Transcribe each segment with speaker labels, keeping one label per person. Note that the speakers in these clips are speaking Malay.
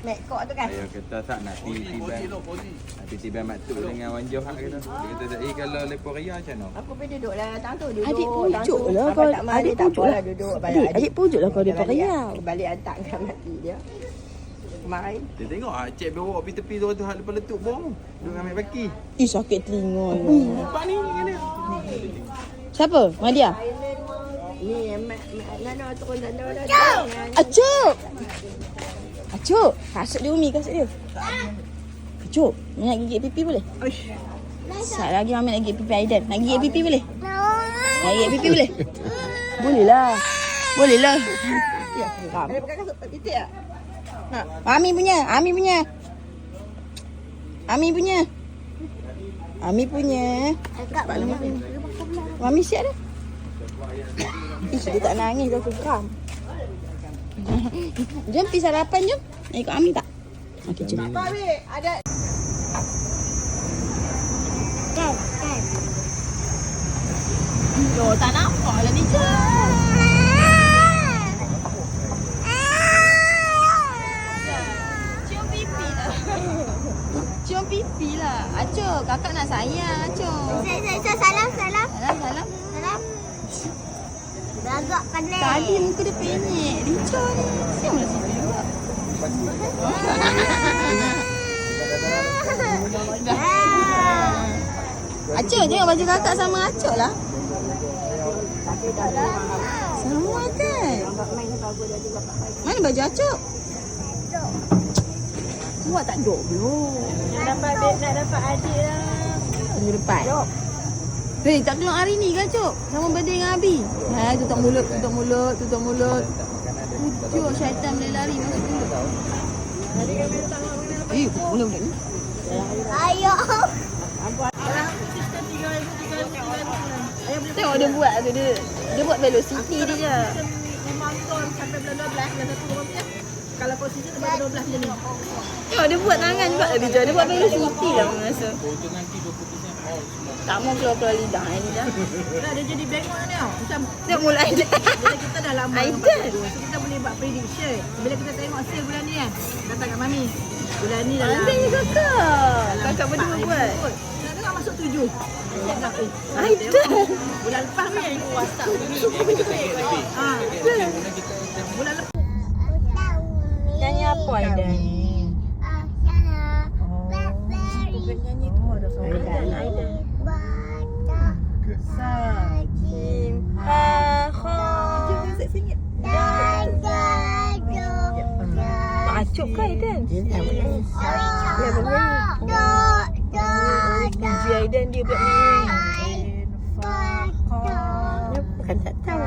Speaker 1: Mek kok tu kan.
Speaker 2: Saya kata tak nak tiba-tiba Nak tiba-tiba mak tu dengan Wan Johak kata Dia kata tak, eh kalau lepas raya macam mana?
Speaker 1: Apa pun duduk lah tang tu duduk.
Speaker 3: Adik pujuk lah kau. Adik
Speaker 1: tak
Speaker 3: pujuk lah.
Speaker 1: duduk.
Speaker 3: Adik, adik pujuk lah kau dia
Speaker 1: Balik-
Speaker 3: pariau.
Speaker 1: Balik hantarkan mati dia. Kemarin.
Speaker 2: Dia tengok ah, cik bawa pergi tepi tu tu hal lepas letup bong. Duduk ambil baki.
Speaker 3: Ih sakit telinga.
Speaker 2: Nampak ni dengan dia.
Speaker 3: Siapa? Madia?
Speaker 1: Ni mak mak nana turun nana dah.
Speaker 3: Acuk! Acuk! Kasut dia Umi, kasut dia. Acuk, ni nak gigit pipi boleh? Sat lagi Mami nak gigit pipi Aidan. Nak gigit pipi boleh? Nak gigit pipi boleh? Boleh lah. Boleh lah.
Speaker 1: Ya, ada pakai kasut titik tak? Nak.
Speaker 3: Ami punya, Ami punya. Ami punya. Ami punya. Ami punya. Mami siap dah. Ish, dia tak nangis dah geram. Jom pergi sarapan jom. Nak ikut Ami tak? Okey, jom.
Speaker 1: Apa ni? Ada
Speaker 3: Yo, tak nampak lah ni je. Cium pipi lah. Cium pipi lah. Aco, kakak nak sayang Aco.
Speaker 4: Salam, salam,
Speaker 3: Salam, salam. Tadi muka dia penyek. Lincah ni. Siapa lah siapa juga. Aco, tengok baju kakak sama Aco lah. Sama kan? Mana baju Aco? Buat tak duk belum.
Speaker 1: nak dapat adik, nak dapat adik lah.
Speaker 3: Minggu depan. Hei, tak keluar hari ni kan, Cok? Sama benda dengan Abi. Ha, tutup, mulut, tutup mulut, tutup mulut. Cok, syaitan boleh lari masuk mulut. Eh, hey, mula mulut ni.
Speaker 4: Ayo.
Speaker 3: Tengok dia buat tu dia. Dia buat velocity dia.
Speaker 1: Dia mantan sampai bulan 12, bulan 1, kalau posisi tu 12 je ni.
Speaker 3: Oh, dia buat tangan juga lah bijak. Dia buat bayi suti lah aku rasa. Oh, tu nanti 20 tak mau keluar-keluar lidah ni dah.
Speaker 1: Tak lah, dia jadi bengok ni tau. Macam
Speaker 3: dia mulai dia.
Speaker 1: kita dah lama dengan dia. So kita boleh buat prediction. Bila kita tengok sale bulan ni kan. Datang kat mami. Bulan ni lah. dalam.
Speaker 3: Pandai kakak. Kakak berdua buat.
Speaker 1: Kita tengok masuk tujuh. Ya,
Speaker 3: I.
Speaker 1: Bulan lepas ni aku WhatsApp. Ha. Bulan lepas.
Speaker 3: Nyanyi apa Aida?
Speaker 4: Ah, oh, sana.
Speaker 1: Bukan nyanyi tu ada suara.
Speaker 3: Mak Acuk ke Aidan? Ya, DJ Aidan dia buat ni. Bukan tak tahu.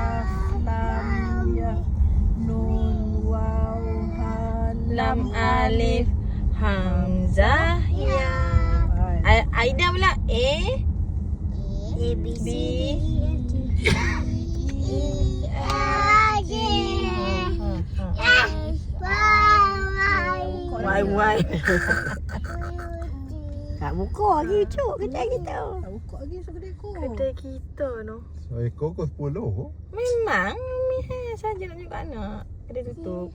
Speaker 3: Lam alif hamzah ya. A- Aida pula A
Speaker 4: A B
Speaker 3: B Y Y. Kat buka lagi cuk kedai kita.
Speaker 1: Buka lagi segede ko.
Speaker 3: Kedai kita no.
Speaker 5: Seekor kau sepuluh kok.
Speaker 3: Memang Umi hai saja nak juga anak. Kedai tutup.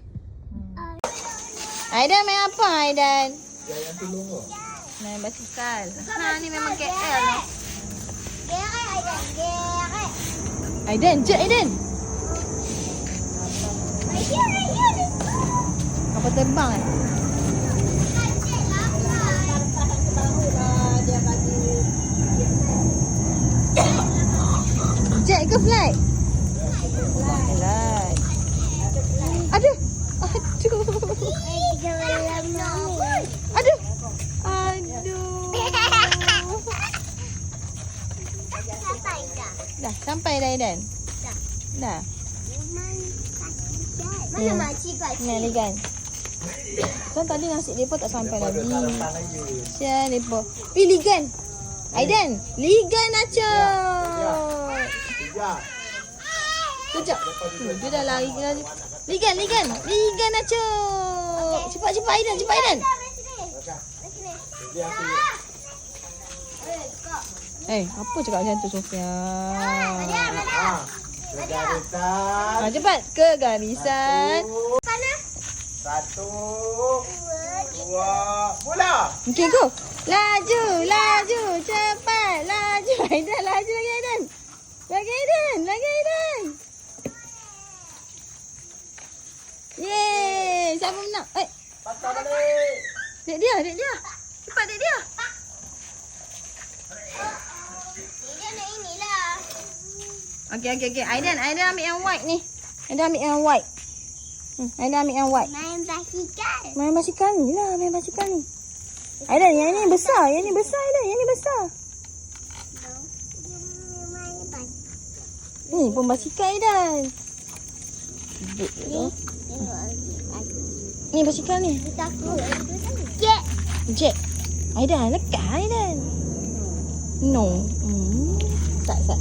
Speaker 3: Aidan main apa Aidan? Main basikal. Ha ni memang KL no. Aidan, jep Aidan. Apa terbang eh? Ke flight? Flight. Aduh. Aduh. Aduh. Aduh. Dah sampai dah Aidan. Dah.
Speaker 4: Mana makcik kat.
Speaker 3: Kan tadi nasi depa tak sampai lagi. Sian depa. Pi Ligan. Aidan, Ligan aja. Kejap. Hmm, dia dah lari lagi. Ligan, Ligan. Ligan aja. Cepat cepat Aidan, cepat Aidan. Eh, apa cakap macam tu Sofia?
Speaker 5: Garisan
Speaker 3: Ha, cepat ke garisan.
Speaker 5: satu
Speaker 4: Dua,
Speaker 3: Okay, go. Laju, laju, cepat, laju. Aidan, laju lagi Lagi Aidan, lagi Aidan. Yeay, siapa menang? Eh. Patah balik. Dek dia, dek dia. Cepat dek dia.
Speaker 4: Dia nak inilah.
Speaker 3: Okey, okey, okey. Aidan, Aidan ambil yang white ni. Aidan ambil yang white. Hmm, Aidan ambil yang white.
Speaker 4: Main basikal.
Speaker 3: Main basikal ni lah, main basikal ni. Aidan, yang ni besar, yang ni besar Aidan, yang ni besar.
Speaker 4: Dia main basikal.
Speaker 3: Ni pun basikal Aidan.
Speaker 4: Tengok lagi.
Speaker 3: Ni basikal ni.
Speaker 4: Jet.
Speaker 3: Jet. Aidan, lekat Aidan. No. Hmm. Tak, tak.